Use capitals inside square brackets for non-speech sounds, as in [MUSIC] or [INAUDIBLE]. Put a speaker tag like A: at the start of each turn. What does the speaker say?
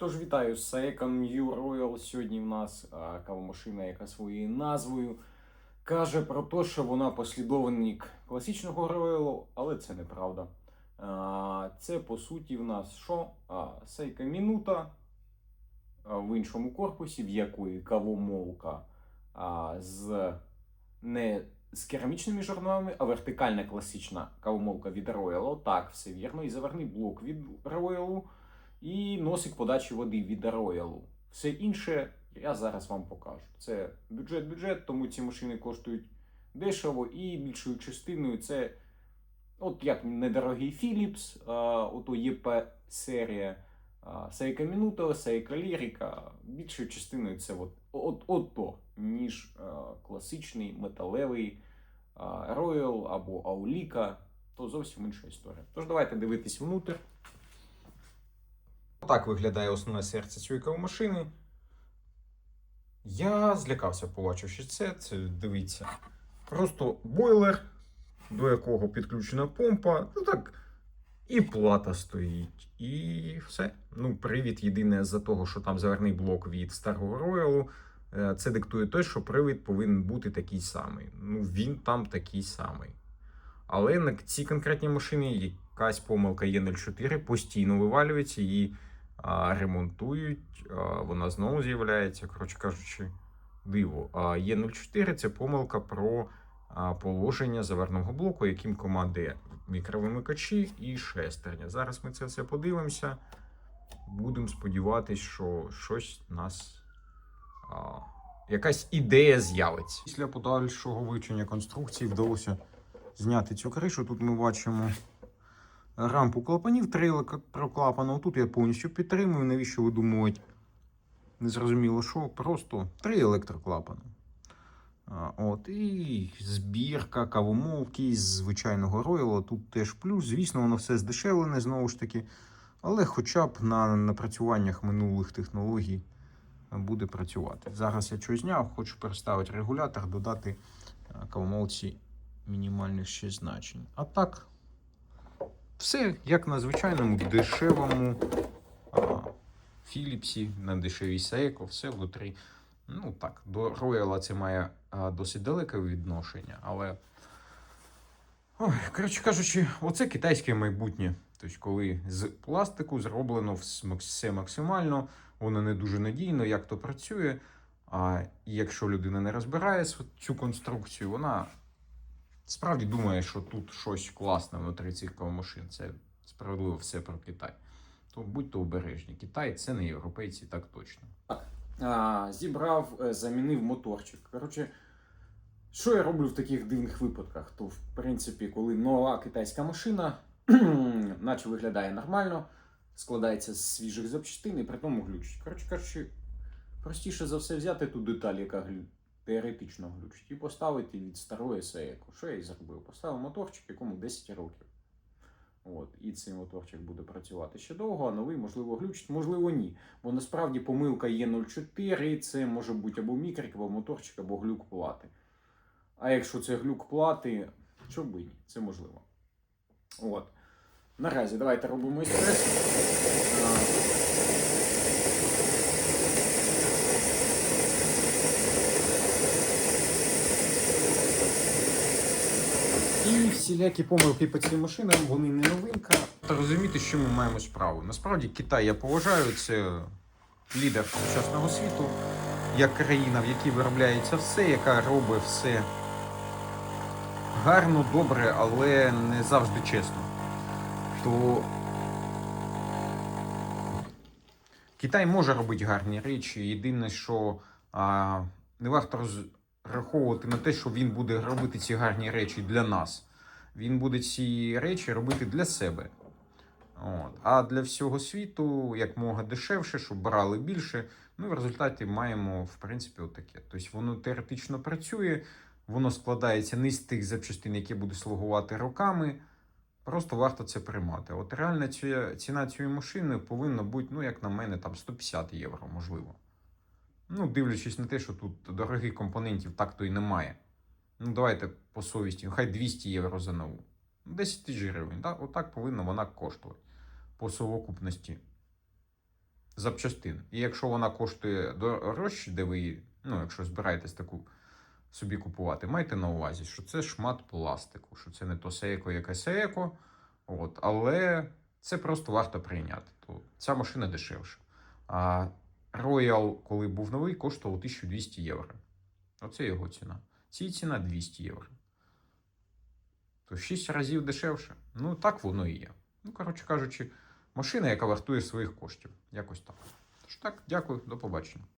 A: Тож вітаю з Seika New Royal. Сьогодні в нас кавомашина, яка своєю назвою каже про те, що вона послідовник класичного Royal, але це неправда. Це по суті в нас що? А, Seika Minuta в іншому корпусі, в якої кавомолка з не з керамічними журналами, а вертикальна класична кавомолка від Royal. Так, все вірно. І заверний блок від Royal і носик подачі води від Royal. Все інше я зараз вам покажу. Це бюджет-бюджет, тому ці машини коштують дешево і більшою частиною це, от як недорогий Philips, ото ЄП серія, а, Seika Minuto, Seika Lyrica. Більшою частиною це от, от, от то, ніж класичний металевий Royal або Aulika. То зовсім інша історія. Тож давайте дивитись внутрь. Так виглядає основне серце цієї кавомашини. Я злякався, побачивши це. Це дивіться. Просто бойлер, до якого підключена помпа. Ну так. І плата стоїть. І все. Ну, привід єдине з-за того, що там заверний блок від старого роялу. е, Це диктує те, що привід повинен бути такий самий. Ну, він там такий самий. Але на цій конкретній машині якась помилка Є04 постійно вивалюється, а, ремонтують, вона знову з'являється. Коротше кажучи, диво. А Є04 це помилка про положення заверного блоку, яким командує мікровимикачі і шестерня. Зараз ми це все подивимося. Будемо сподіватися, що щось нас. Якась ідея з'явиться. Після подальшого вивчення конструкції вдалося зняти цю кришу. Тут ми бачимо рампу клапанів, три електроклапана. Тут я повністю підтримую. Навіщо ви думаєте? Незрозуміло, що просто три електроклапани. От, і збірка кавомолки з звичайного ройла. Тут теж плюс. Звісно, воно все здешевлене знову ж таки. Але хоча б на напрацюваннях минулих технологій буде працювати. Зараз я щось зняв, хочу переставити регулятор, додати а, кавомолці мінімальних ще значень. А так, все як на звичайному дешевому Філіпсі, на дешевій Seiko, все внутрі. Ну так, до Рояла це має а, досить далеке відношення, але. Ой, коротше кажучи, оце китайське майбутнє. Тобто, коли з пластику зроблено все максимально, воно не дуже надійно, як то працює. А якщо людина не розбирає цю конструкцію, вона справді думає, що тут щось класне внутрі цих кавомашин. Це справедливо все про Китай. То будьте обережні. Китай це не європейці, так точно. Так, а, зібрав, е, замінив моторчик. Коротше, що я роблю в таких дивних випадках? То, в принципі, коли нова китайська машина, [CLEARS THROAT] наче виглядає нормально, складається з свіжих запчастин і при тому глючить. Коротше кажучи, простіше за все взяти ту деталь, яка глю... теоретично глючить, і поставити від старої Seiko. Що я і зробив? Поставив моторчик, якому 10 років. От, і цей моторчик буде працювати ще довго, а новий, можливо, глючить, можливо, ні. Бо насправді помилка є 0,4, і це може бути або мікрик, або моторчик, або глюк плати. А якщо це глюк плати, що би ні, це можливо. От. Наразі давайте робимо еспресо. Всілякі помилки по цим машинам, вони не новинка. Та розуміти, що ми маємо справу. Насправді Китай я поважаю, це лідер сучасного світу, як країна, в якій виробляється все, яка робить все гарно, добре, але не завжди чесно. То Китай може робити гарні речі. Єдине, що а, не варто розраховувати на те, що він буде робити ці гарні речі для нас. Він буде ці речі робити для себе. От. А для всього світу як мога дешевше, щоб брали більше. Ну в результаті маємо, в принципі, отаке. Тобто воно теоретично працює, воно складається не з тих запчастин, які будуть слугувати роками. Просто варто це приймати. От реальна ці- ціна цієї машини повинна бути, ну, як на мене, там 150 євро, можливо. Ну, дивлячись на те, що тут дорогих компонентів так то і немає. Ну, давайте по совісті, хай 200 євро за нову. Ну, 10 тисяч гривень. Так? Отак повинна вона коштувати по совокупності запчастин. І якщо вона коштує дорожче, де ви, її, ну, якщо збираєтесь таку собі купувати, майте на увазі, що це шмат пластику, що це не то сейко, яке сейко. От, але це просто варто прийняти. То ця машина дешевша. А Royal, коли був новий, коштував 1200 євро. Оце його ціна. Цій ціна 200 євро. То в 6 разів дешевше. Ну, так воно і є. Ну, коротше кажучи, машина, яка вартує своїх коштів. Якось так. Тож так, дякую, до побачення.